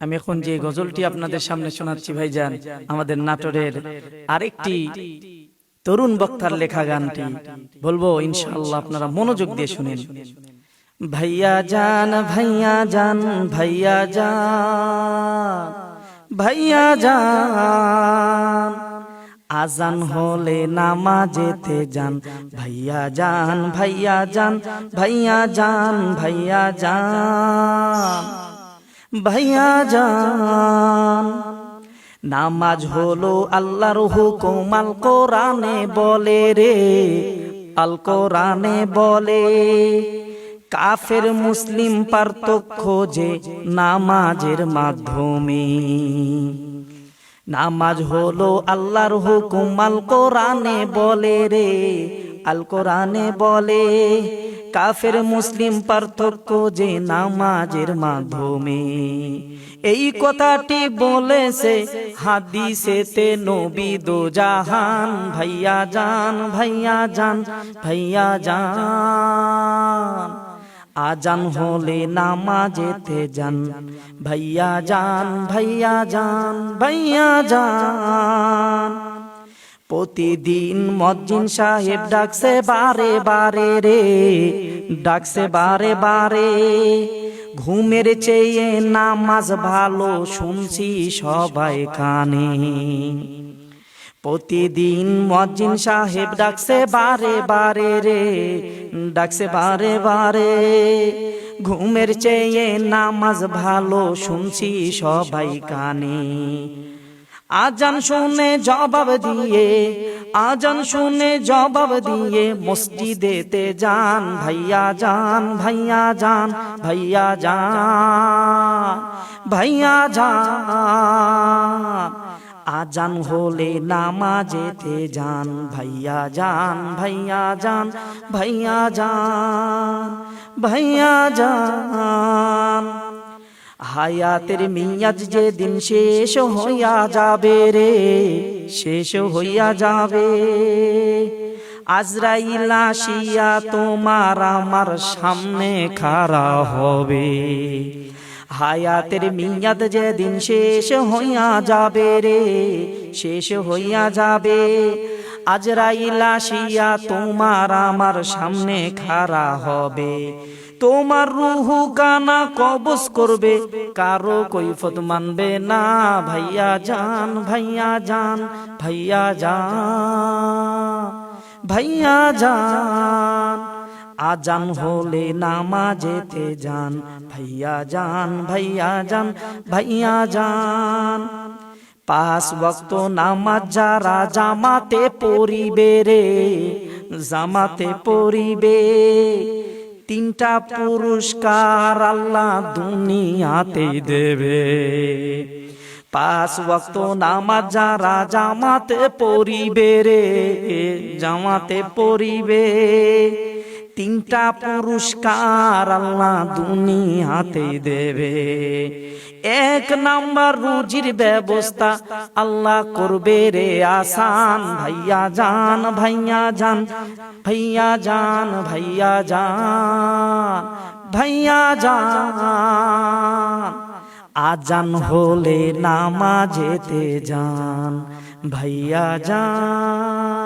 আমি এখন যে গজলটি আপনাদের সামনে শোনাচ্ছি ভাইজান আমাদের নাটোরের আরেকটি তরুণ বক্তার লেখা গানটি বলব ইনশাআল্লাহ আপনারা মনোযোগ দিয়ে শুনেন। ভাইয়া জান ভাইয়া জান ভাইয়া জান ভাইয়া জান আজান হলে নামাজেতে যান। ভাইয়া যান ভাইয়া যান ভাইয়া যান ভাইয়া যান। ভাইয়া যান। নামাজ হলো আল্লাহর হুকুম, আল কোরআনে বলে রে, আল কোরআনে বলে। কাফের মুসলিম পার্থক্য যে নামাজের মাধ্যমে। নামাজ হলো আল্লাহর হুকুম, আল কোরআনে বলে রে, আল কোরআনে বলে। কাফের মুসলিম পার্থক্য যে নামাজের মাধ্যমে। এই কথাটি বলেছে হাদিসেতে নবী দো জাহান, ভাইয়া জান ভাইয়া জান ভাইয়া জান আজান হলে নামাজেতে যান, ভাইয়া যান ভাইয়া যান ভাইয়া যান। প্রতিদিন মজ্জিন সাহেব ডাকছে বারে বারে রে, ডাকছে বারে বারে। ঘুমের চেয়ে নামাজ ভালো শুনছি সবাই কানে। প্রতিদিন মজ্জিন সাহেব ডাকছে বারে বারে রে, ডাকছে বারে বারে। ঘুমের চেয়ে নামাজ ভালো শুনছি সবাই কানে। আজান শুনে জবাব দিয়ে, আজান শুনে জবাব দিয়ে মসজিদেতে যান, ভাইয়া যান ভাইয়া যান ভাইয়া যান ভাইয়া যান। আজান হলে নামাজেতে যান, ভাইয়া যান ভাইয়া যান ভাইয়া যান ভাইয়া যান। হায়াতের মিয়াজ যে দিন শেষ হইয়া যাবে রে, শেষ হইয়া যাবে। আজরাইল আসিয়া তোমার আমার সামনে খাড়া হবে। হায়াতের মিয়াদ যে দিন শেষ হইয়া যাবে রে, শেষ হইয়া যাবে। আজরাইল আসিয়া তোমার আমার সামনে খাড়া হবে। তোমার রুহু গানা কবস করবে। কারও কৈফত মানবে না। ভাইয়া যান ভাইয়া যান ভাইয়া যান ভাইয়া যান। আজান হলে নামাজেতে যান। ভাইয়া যান ভাইয়া যান ভাইয়া যান। পাঁচ বক্ত নামাজ যারা জামাতে পরিবে রে, জামাতে পরিবে তিনটা পুরস্কার আল্লাহ দুনিয়াতে দেবে। পাঁচ ওয়াক্ত নামাজ যারা জামাতে পরিবে রে, জামাতে পড়িবে। তিনটা পুরস্কার আল্লাহ দুনিয়াতে দেবে। এক নাম্বার রুজির ব্যবস্থা আল্লাহ করবে রে আসান, ভাইয়া যান ভাইয়া যান ভাইয়া যান ভাইয়া যান ভাইয়া যান। আজান হলে নামাজেতে যান, ভাইয়া যান।